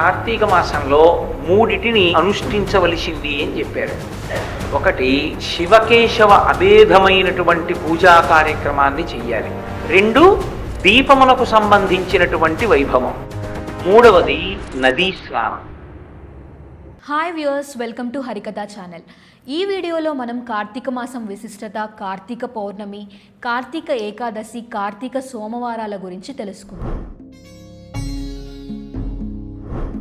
కార్తీక మాసంలో మూడిటిని అనుష్ఠించవలసింది అని చెప్పారు. ఒకటి శివకేశవ అభేదమైనటువంటి పూజా కార్యక్రమాన్ని చెయ్యాలి. రెండు దీపములకు సంబంధించినటువంటి వైభవం. మూడవది నదీ స్నానం. Hi viewers welcome to Harikatha channel ఈ వీడియోలో మనం కార్తీక మాసం విశిష్టత కార్తీక పౌర్ణమి కార్తీక ఏకాదశి కార్తీక సోమవారాల గురించి తెలుసుకుందాం.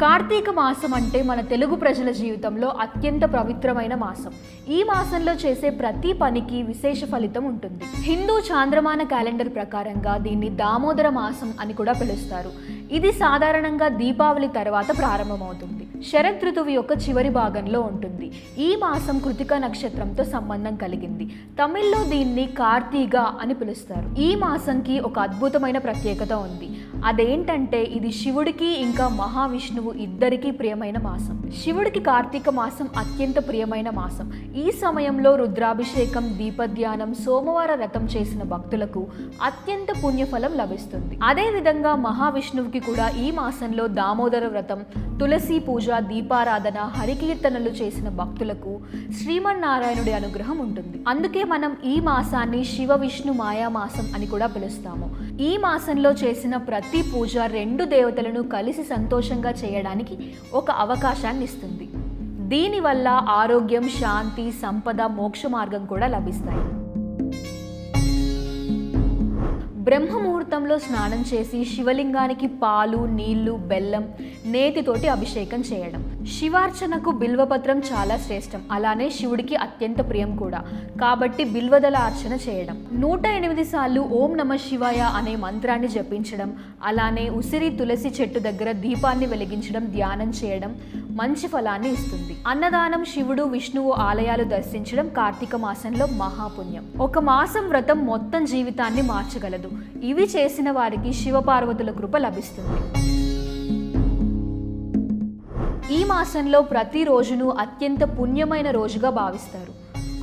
కార్తీక మాసం అంటే మన తెలుగు ప్రజల జీవితంలో అత్యంత పవిత్రమైన మాసం. ఈ మాసంలో చేసే ప్రతి పనికి విశేష ఫలితం ఉంటుంది. హిందూ చాంద్రమాన క్యాలెండర్ ప్రకారంగా దీన్ని దామోదర మాసం అని కూడా పిలుస్తారు. ఇది సాధారణంగా దీపావళి తర్వాత ప్రారంభమవుతుంది. శరత్ ఋతువు యొక్క చివరి భాగంలో ఉంటుంది. ఈ మాసం కృతిక నక్షత్రంతో సంబంధం కలిగింది. తమిళ్ళో దీన్ని కార్తీక అని పిలుస్తారు. ఈ మాసంకి ఒక అద్భుతమైన ప్రత్యేకత ఉంది. అదేంటంటే ఇది శివుడికి ఇంకా మహావిష్ణువు ఇద్దరికీ ప్రియమైన మాసం. శివుడికి కార్తీక మాసం అత్యంత ప్రియమైన మాసం. ఈ సమయంలో రుద్రాభిషేకం దీపధ్యానం సోమవార వ్రతం చేసిన భక్తులకు అత్యంత పుణ్యఫలం లభిస్తుంది. అదేవిధంగా మహావిష్ణువుకి కూడా ఈ మాసంలో దామోదర వ్రతం తులసి పూజ దీపారాధన హరికీర్తనలు చేసిన భక్తులకు శ్రీమన్నారాయణుడి అనుగ్రహం ఉంటుంది. అందుకే మనం ఈ మాసాన్ని శివ విష్ణు మాయా మాసం అని కూడా పిలుస్తాము. ఈ మాసంలో చేసిన ప్రతి పూజ రెండు దేవతలను కలిసి సంతోషంగా చేయడానికి ఒక అవకాశాన్ని ఇస్తుంది దీనివల్ల ఆరోగ్యం శాంతి సంపద మోక్ష మార్గం కూడా లభిస్తాయి. బ్రహ్మముహూర్తంలో స్నానం చేసి శివలింగానికి పాలు నీళ్ళు బెల్లం నేతితోటి అభిషేకం చేయడం. శివార్చనకు బిల్వపత్రం చాలా శ్రేష్టం. అలానే శివుడికి అత్యంత ప్రియం కూడా. కాబట్టి బిల్వదల అర్చన చేయడం. నూట ఎనిమిది సార్లు ఓం నమ శివాయ అనే మంత్రాన్ని జపించడం. అలానే ఉసిరి తులసి చెట్టు దగ్గర దీపాన్ని వెలిగించడం ధ్యానం చేయడం మంచి ఫలాన్ని ఇస్తుంది. అన్నదానం శివుడు విష్ణువు ఆలయాలు దర్శించడం కార్తీక మాసంలో మహాపుణ్యం. ఒక మాసం వ్రతం మొత్తం జీవితాన్ని మార్చగలదు. ఇవి చేసిన వారికి శివపార్వతుల కృప లభిస్తుంది. ఈ మాసంలో ప్రతి రోజును అత్యంత పుణ్యమైన రోజుగా భావిస్తారు.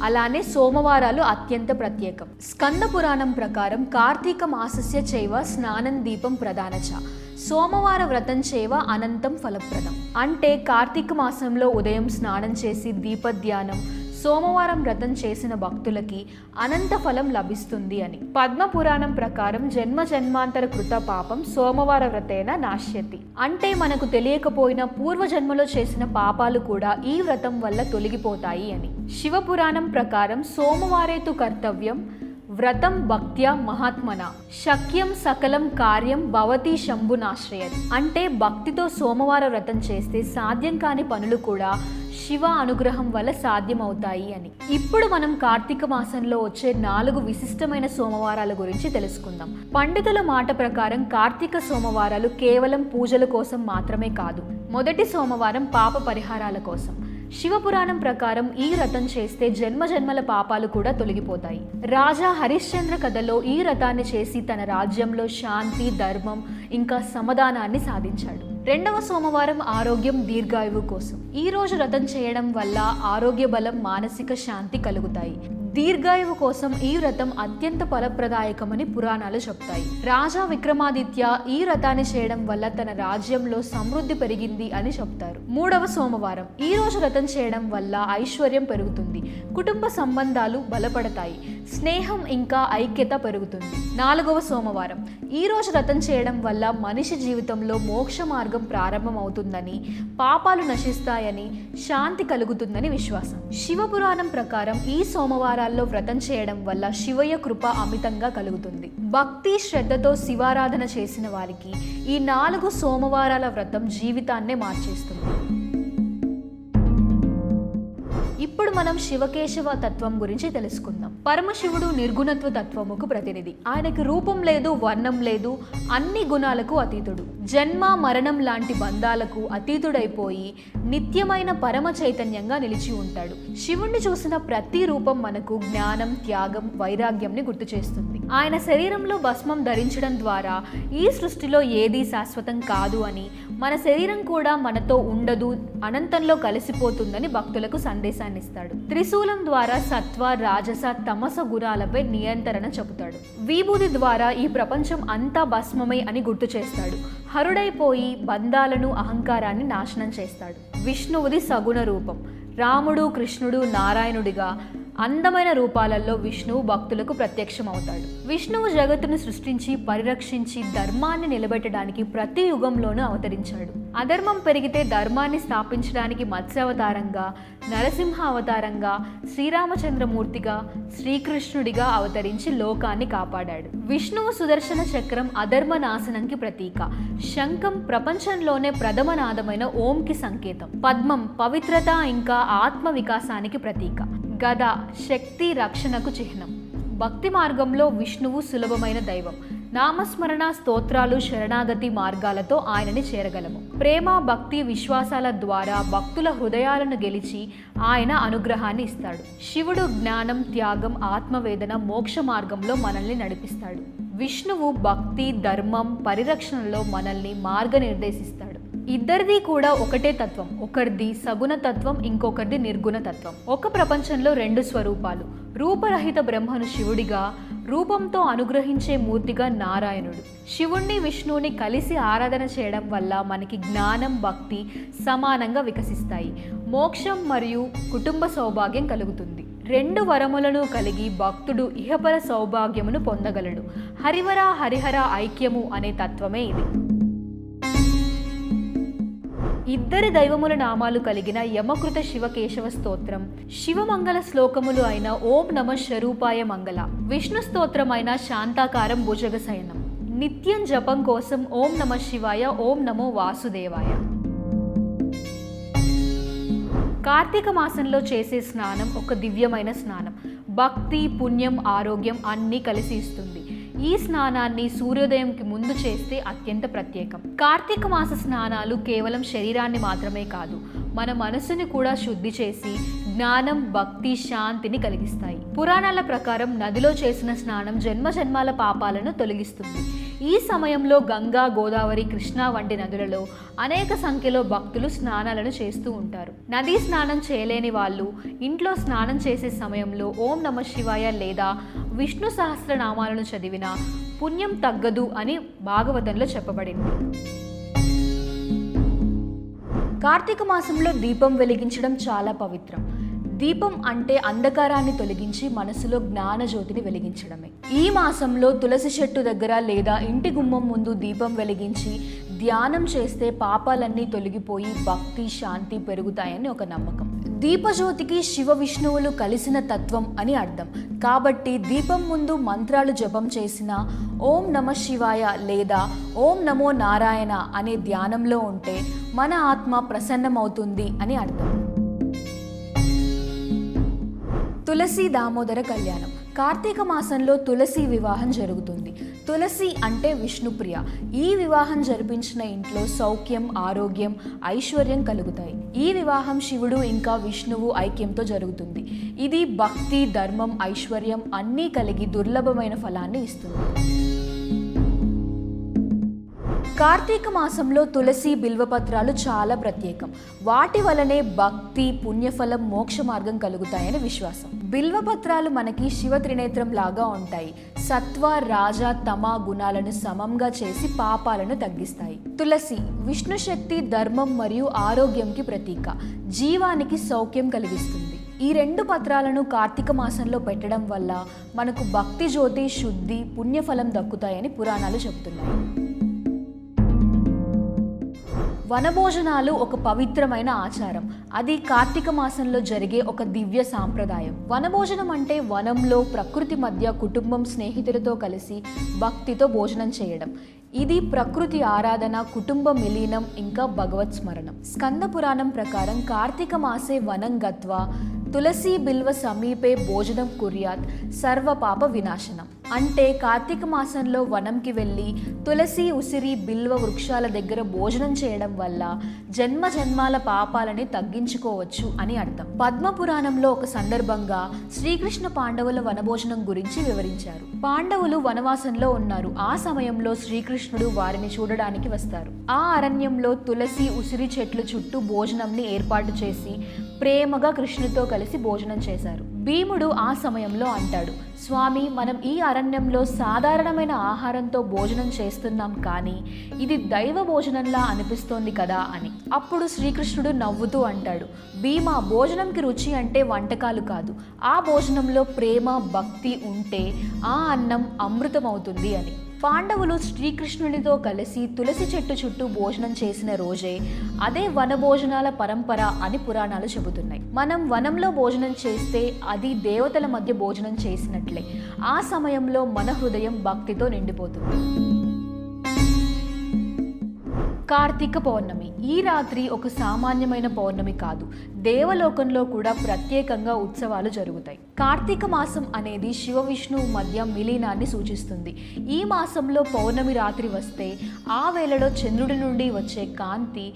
అలానే సోమవారాలు అత్యంత ప్రత్యేకం. స్కంద పురాణం ప్రకారం కార్తీక మాసస్య చేవ స్నానం దీపం ప్రధానచ సోమవార వ్రతం చేవ అనంతం ఫలప్రదం. అంటే కార్తీక మాసంలో ఉదయం స్నానం చేసి దీపధ్యానం సోమవారం వ్రతం చేసిన భక్తులకి అనంత ఫలం లభిస్తుంది అని. పద్మ పురాణం ప్రకారం జన్మ జన్మాంతర కృత పాపం సోమవార వ్రతేన నాశ్యతి. అంటే మనకు తెలియకపోయిన పూర్వజన్మలో చేసిన పాపాలు కూడా ఈ వ్రతం వల్ల తొలగిపోతాయి అని. శివపురాణం ప్రకారం సోమవారేతు కర్తవ్యం వ్రతం భక్త్యా మహాత్మన. శక్యం సకలం కార్యం భవతి శంభునాశ్రయత్. అంటే భక్తితో సోమవార వ్రతం చేస్తే సాధ్యం కాని పనులు కూడా శివ అనుగ్రహం వల్ల సాధ్యమవుతాయి అని. ఇప్పుడు మనం కార్తీక మాసంలో వచ్చే నాలుగు విశిష్టమైన సోమవారాల గురించి తెలుసుకుందాం. పండితుల మాట ప్రకారం కార్తీక సోమవారాలు కేవలం పూజల కోసం మాత్రమే కాదు మొదటి సోమవారం పాప పరిహారాల కోసం. శివపురాణం ప్రకారం ఈ రథం చేస్తే జన్మ జన్మల పాపాలు కూడా తొలగిపోతాయి. రాజా హరిశ్చంద్ర కథలో ఈ రథాన్ని చేసి తన రాజ్యంలో శాంతి ధర్మం ఇంకా సమాధానాన్ని సాధించాడు. రెండవ సోమవారం ఆరోగ్యం దీర్ఘాయువు కోసం. ఈ రోజు రథం చేయడం వల్ల ఆరోగ్య బలం మానసిక శాంతి కలుగుతాయి. దీర్ఘాయువు కోసం ఈ వ్రతం అత్యంత ఫలప్రదాయకమని పురాణాలు చెప్తాయి. రాజా విక్రమాదిత్య ఈ వ్రతాన్ని చేయడం వల్ల తన రాజ్యంలో సమృద్ధి పెరిగింది అని చెప్తారు. మూడవ సోమవారం. ఈ రోజు వ్రతం చేయడం వల్ల ఐశ్వర్యం పెరుగుతుంది. కుటుంబ సంబంధాలు బలపడతాయి. స్నేహం ఇంకా ఐక్యత పెరుగుతుంది. నాలుగవ సోమవారం. ఈ రోజు వ్రతం చేయడం వల్ల మనిషి జీవితంలో మోక్ష మార్గం ప్రారంభమవుతుందని పాపాలు నశిస్తాయని శాంతి కలుగుతుందని విశ్వాసం. శివపురాణం ప్రకారం ఈ సోమవారం సోమవారాల్లో వ్రతం చేయడం వల్ల శివయ్య కృప అమితంగా కలుగుతుంది. భక్తి శ్రద్ధతో శివారాధన చేసిన వారికి ఈ నాలుగు సోమవారాల వ్రతం జీవితాన్నే మార్చేస్తుంది. మనం శివకేశవ తత్వం గురించి తెలుసుకుందాం. పరమశివుడు నిర్గుణత్వ తత్వముకు ప్రతినిధి. ఆయనకి రూపం లేదు వర్ణం లేదు అన్ని గుణాలకు అతీతుడు. జన్మ మరణం లాంటి బంధాలకు అతీతుడైపోయి నిత్యమైన పరమ చైతన్యంగా నిలిచి ఉంటాడు. శివుణ్ణి చూసిన ప్రతి రూపం మనకు జ్ఞానం త్యాగం వైరాగ్యంని గుర్తు చేస్తుంది. ఆయన శరీరంలో భస్మం ధరించడం ద్వారా ఈ సృష్టిలో ఏదీ శాశ్వతం కాదు అని మన శరీరం కూడా మనతో ఉండదు అనంతంలో కలిసిపోతుందని భక్తులకు సందేశాన్ని ఇస్తాడు త్రిశూలం ద్వారా సత్వ రాజస తమస గుణాలపై నియంత్రణ చెబుతాడు. విభూతి ద్వారా ఈ ప్రపంచం అంతా భస్మమై అని గుర్తు చేస్తాడు. హరుడైపోయి బంధాలను అహంకారాన్ని నాశనం చేస్తాడు. విష్ణువుది సగుణ రూపం. రాముడు కృష్ణుడు నారాయణుడిగా అందమైన రూపాలలో విష్ణువు భక్తులకు ప్రత్యక్షమవుతాడు. విష్ణువు జగత్తును సృష్టించి పరిరక్షించి ధర్మాన్ని నిలబెట్టడానికి ప్రతి యుగంలోనూ అవతరించాడు. అధర్మం పెరిగితే ధర్మాన్ని స్థాపించడానికి మత్స్యావతారంగా నరసింహ అవతారంగా శ్రీరామచంద్రమూర్తిగా శ్రీకృష్ణుడిగా అవతరించి లోకాన్ని కాపాడాడు. విష్ణువు సుదర్శన చక్రం అధర్మ నాశనంకి ప్రతీక. శంఖం ప్రపంచంలోనే ప్రథమ నాదమైన ఓంకి సంకేతం. పద్మం పవిత్రత ఇంకా ఆత్మ వికాసానికి ప్రతీక. గద శక్తి రక్షణకు చిహ్నం. భక్తి మార్గంలో విష్ణువు సులభమైన దైవం. నామస్మరణ స్తోత్రాలు శరణాగతి మార్గాలతో ఆయనని చేరగలము. ప్రేమ భక్తి విశ్వాసాల ద్వారా భక్తుల హృదయాలను గెలిచి ఆయన అనుగ్రహాన్ని ఇస్తాడు. శివుడు జ్ఞానం త్యాగం ఆత్మవేదన మోక్ష మార్గంలో మనల్ని నడిపిస్తాడు. విష్ణువు భక్తి ధర్మం పరిరక్షణలో మనల్ని మార్గనిర్దేశిస్తాడు. ఇద్దరిది కూడా ఒకటే తత్వం. ఒకరిది సగుణ తత్వం ఇంకొకరిది నిర్గుణ తత్వం. ఒక ప్రపంచంలో రెండు స్వరూపాలు. రూపరహిత బ్రహ్మను శివుడిగా రూపంతో అనుగ్రహించే మూర్తిగా నారాయణుడు. శివుణ్ణి విష్ణువుని కలిసి ఆరాధన చేయడం వల్ల మనకి జ్ఞానం భక్తి సమానంగా వికసిస్తాయి. మోక్షం మరియు కుటుంబ సౌభాగ్యం కలుగుతుంది. రెండు వరములను కలిగి భక్తుడు ఇహపర సౌభాగ్యమును పొందగలడు. హరివర హరిహర ఐక్యము అనే తత్వమే ఇది. ఇద్దరి దైవముల నామాలు కలిగిన యమకృత శివకేశవ స్తోత్రం. శివమంగళ శ్లోకములు అయిన ఓం నమ శరూపాయ మంగళ. విష్ణు స్తోత్రం అయిన శాంతాకారం భుజగ శయనం నిత్యం జపం కోసం ఓం నమ శివాయ ఓం నమో వాసుదేవాయ. కార్తీక మాసంలో చేసే స్నానం ఒక దివ్యమైన స్నానం. భక్తి పుణ్యం ఆరోగ్యం అన్నీ కలిసి ఇస్తుంది. ఈ స్నానాన్ని సూర్యోదయంకి ముందు చేస్తే అత్యంత ప్రత్యేకం. కార్తీక మాస స్నానాలు కేవలం శరీరాన్ని మాత్రమే కాదు మన మనసుని కూడా శుద్ధి చేసి జ్ఞానం భక్తి శాంతిని కలిగిస్తాయి. పురాణాల ప్రకారం నదిలో చేసిన స్నానం జన్మ జన్మాల పాపాలను తొలగిస్తుంది. ఈ సమయంలో గంగా గోదావరి కృష్ణ వంటి నదులలో అనేక సంఖ్యలో భక్తులు స్నానాలను చేస్తూ ఉంటారు. నదీ స్నానం చేయలేని వాళ్ళు ఇంట్లో స్నానం చేసే సమయంలో ఓం నమ శివాయ లేదా విష్ణు సహస్రనామాలను చదివిన పుణ్యం తగ్గదు అని భాగవతంలో చెప్పబడింది. కార్తీక మాసంలో దీపం వెలిగించడం చాలా పవిత్రం. దీపం అంటే అంధకారాన్ని తొలగించి మనసులో జ్ఞాన జ్యోతిని వెలిగించడమే. ఈ మాసంలో తులసి చెట్టు దగ్గర లేదా ఇంటి గుమ్మం ముందు దీపం వెలిగించి ధ్యానం చేస్తే పాపాలన్నీ తొలగిపోయి భక్తి శాంతి పెరుగుతాయని ఒక నమ్మకం. దీపజ్యోతికి శివ విష్ణువులు కలిసిన తత్వం అని అర్థం. కాబట్టి దీపం ముందు మంత్రాలు జపం చేసిన ఓం నమ శివాయ లేదా ఓం నమో నారాయణ అనే ధ్యానంలో ఉంటే మన ఆత్మ ప్రసన్నమవుతుంది అని అర్థం. తులసి దామోదర కళ్యాణం. కార్తీక మాసంలో తులసి వివాహం జరుగుతుంది. తులసి అంటే విష్ణుప్రియ. ఈ వివాహం జరిపించిన ఇంట్లో సౌఖ్యం ఆరోగ్యం ఐశ్వర్యం కలుగుతాయి. ఈ వివాహం శివుడు ఇంకా విష్ణువు ఐక్యంతో జరుగుతుంది. ఇది భక్తి ధర్మం ఐశ్వర్యం అన్నీ కలిగి దుర్లభమైన ఫలాన్ని ఇస్తుంది. కార్తీక మాసంలో తులసి బిల్వపత్రాలు చాలా ప్రత్యేకం. వాటి వలనే భక్తి పుణ్యఫలం మోక్ష మార్గం కలుగుతాయని విశ్వాసం. బిల్వపత్రాలు మనకి శివ త్రినేత్రం లాగా ఉంటాయి. సత్వ రాజ తమ గుణాలను సమంగా చేసి పాపాలను తగ్గిస్తాయి. తులసి విష్ణు శక్తి ధర్మం మరియు ఆరోగ్యంకి ప్రతీక. జీవానికి సౌఖ్యం కలిగిస్తుంది. ఈ రెండు పత్రాలను కార్తీక మాసంలో పెట్టడం వల్ల మనకు భక్తి జ్యోతి శుద్ధి పుణ్యఫలం దక్కుతాయని పురాణాలు చెబుతున్నాయి. వనభోజనాలు ఒక పవిత్రమైన ఆచారం. అది కార్తీక మాసంలో జరిగే ఒక దివ్య సాంప్రదాయం. వనభోజనం అంటే వనంలో ప్రకృతి మధ్య కుటుంబం స్నేహితులతో కలిసి భక్తితో భోజనం చేయడం. ఇది ప్రకృతి ఆరాధన కుటుంబ మిలీనం ఇంకా భగవత్ స్మరణం. స్కంద పురాణం ప్రకారం కార్తీక మాసే వనం గత్వా తులసి బిల్వ సమీపే భోజనం కుర్యాత్ సర్వ పాప వినాశనం. అంటే కార్తీక మాసంలో వనంకి వెళ్ళి తులసి ఉసిరి బిల్వ వృక్షాల దగ్గర భోజనం చేయడం వల్ల జన్మ జన్మాల పాపాలని తగ్గించుకోవచ్చు అని అర్థం. పద్మ పురాణంలో ఒక సందర్భంగా శ్రీకృష్ణ పాండవుల వనభోజనం గురించి వివరించారు. పాండవులు వనవాసంలో ఉన్నారు. ఆ సమయంలో శ్రీకృష్ణుడు వారిని చూడడానికి వస్తారు. ఆ అరణ్యంలో తులసి ఉసిరి చెట్లు చుట్టూ భోజనంని ఏర్పాటు చేసి ప్రేమగా కృష్ణుతో కలిసి భోజనం చేశారు. భీముడు ఆ సమయంలో అంటాడు స్వామి మనం ఈ అరణ్యంలో సాధారణమైన ఆహారంతో భోజనం చేస్తున్నాం కానీ ఇది దైవ భోజనంలా అనిపిస్తోంది కదా అని. అప్పుడు శ్రీకృష్ణుడు నవ్వుతూ అంటాడు భీమా భోజనంకి రుచి అంటే వంటకాలు కాదు. ఆ భోజనంలో ప్రేమ భక్తి ఉంటే ఆ అన్నం అమృతం అవుతుంది అని. పాండవులు శ్రీకృష్ణునితో కలిసి తులసి చెట్టు చుట్టూ భోజనం చేసిన రోజే అదే వన భోజనాల పరంపర అని పురాణాలు చెబుతున్నాయి. మనం వనంలో భోజనం చేస్తే అది దేవతల మధ్య భోజనం చేసినట్లే. ఆ సమయంలో మన హృదయం భక్తితో నిండిపోతుంది. కార్తీక పౌర్ణమి. ఈ రాత్రి ఒక సామాన్యమైన పౌర్ణమి కాదు. దేవలోకంలో కూడా ప్రత్యేకంగా ఉత్సవాలు జరుగుతాయి. కార్తీక మాసం అనేది శివ విష్ణువు మధ్య మిలీనాన్ని సూచిస్తుంది. ఈ మాసంలో పౌర్ణమి రాత్రి వస్తే ఆ వేళలో చంద్రుడి నుండి వచ్చే కాంతి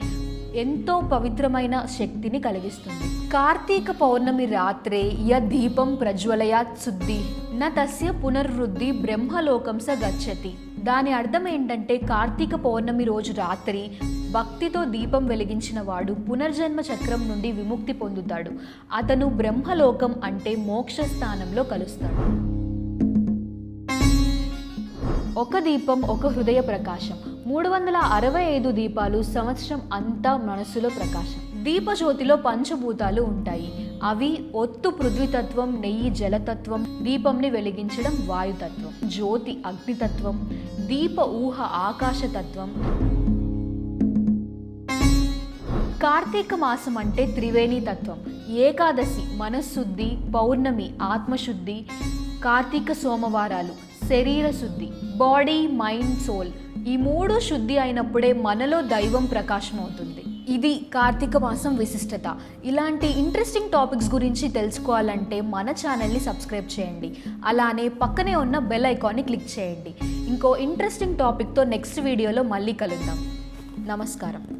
ఎంతో పవిత్రమైన శక్తిని కలిగిస్తుంది. కార్తీక పౌర్ణమి రాత్రే య దీపం ప్రజ్వలయాత్ శుద్ధి న తస్య పునర్వృద్ధి బ్రహ్మలోకం స గచ్చతి. దాని అర్థం ఏంటంటే కార్తీక పౌర్ణమి రోజు రాత్రి భక్తితో దీపం వెలిగించిన వాడు పునర్జన్మ చక్రం నుండి విముక్తి పొందుతాడు. అతను బ్రహ్మలోకం అంటే మోక్ష స్థానంలో కలుస్తాడు. ఒక దీపం ఒక హృదయ ప్రకాశం. మూడు వందల అరవై ఐదు దీపాలు సంవత్సరం అంతా మనసులో ప్రకాశం. దీపజ్యోతిలో పంచభూతాలు ఉంటాయి. అవి ఒత్తు పృథ్వీతత్వం నెయ్యి జలతత్వం దీపంని వెలిగించడం వాయుతత్వం జ్యోతి అగ్నితత్వం దీప ఊహ ఆకాశతత్వం. కార్తీక మాసం అంటే త్రివేణి తత్వం. ఏకాదశి మనశ్శుద్ధి పౌర్ణమి ఆత్మశుద్ధి కార్తీక సోమవారాలు శరీర శుద్ధి బాడీ మైండ్ సోల్. ఈ మూడు శుద్ధి అయినప్పుడే మనలో దైవం ప్రకాశం అవుతుంది ఇది కార్తీక మాసం విశిష్టత. ఇలాంటి ఇంట్రెస్టింగ్ టాపిక్స్ గురించి తెలుసుకోవాలంటే మన ఛానల్ని సబ్స్క్రైబ్ చేయండి. అలానే పక్కనే ఉన్న బెల్ ఐకాన్ని క్లిక్ చేయండి. ఇంకో ఇంట్రెస్టింగ్ టాపిక్తో నెక్స్ట్ వీడియోలో మళ్ళీ కలుద్దాం. నమస్కారం.